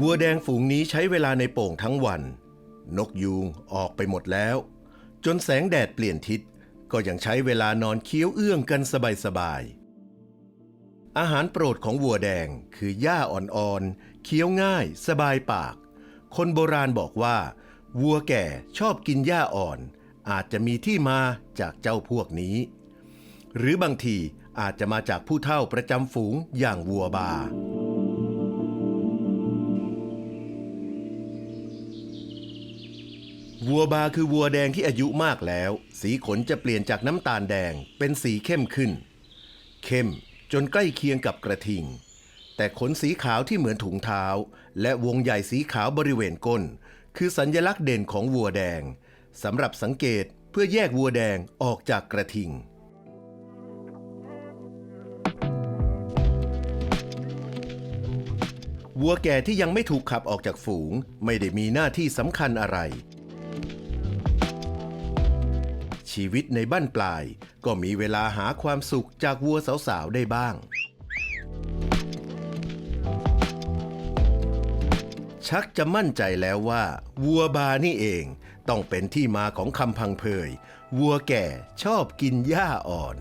วัวแดงฝูงนี้ใช้เวลาในโป่งทั้งวัน นกยูงออกไปหมดแล้ว จนแสงแดดเปลี่ยนทิศก็ยังใช้เวลานอนเคี้ยวเอื้องกันสบายๆ อาหารโปรดของวัวแดงคือหญ้าอ่อนๆ เคี้ยวง่าย สบายปาก คนโบราณบอกว่า วัวแก่ชอบกินหญ้าอ่อน อาจจะมีที่มาจากเจ้าพวกนี้ หรือบางทีอาจจะมาจากผู้เฒ่าประจำฝูงอย่างวัวบา วัวบาคือวัวแดงที่อายุมากแล้ว สีขนจะเปลี่ยนจากน้ำตาลแดงเป็นสีเข้มขึ้น เข้มจนใกล้เคียงกับกระทิง แต่ขนสีขาวที่เหมือนถุงเท้า และวงใหญ่สีขาวบริเวณก้น คือสัญลักษณ์เด่นของวัวแดงสำหรับสังเกตเพื่อแยกวัวแดงออกจากกระทิงวัวแก่ที่ยังไม่ถูกขับออกจากฝูง ไม่ได้มีหน้าที่สำคัญอะไร ชีวิตในบ้านปลาย ก็มีเวลาหาความสุขจากวัวสาวๆได้บ้าง ชักจะมั่นใจแล้วว่า วัวบานี่เองต้องเป็นที่มาของคำพังเพย วัวแก่ชอบกินหญ้าอ่อน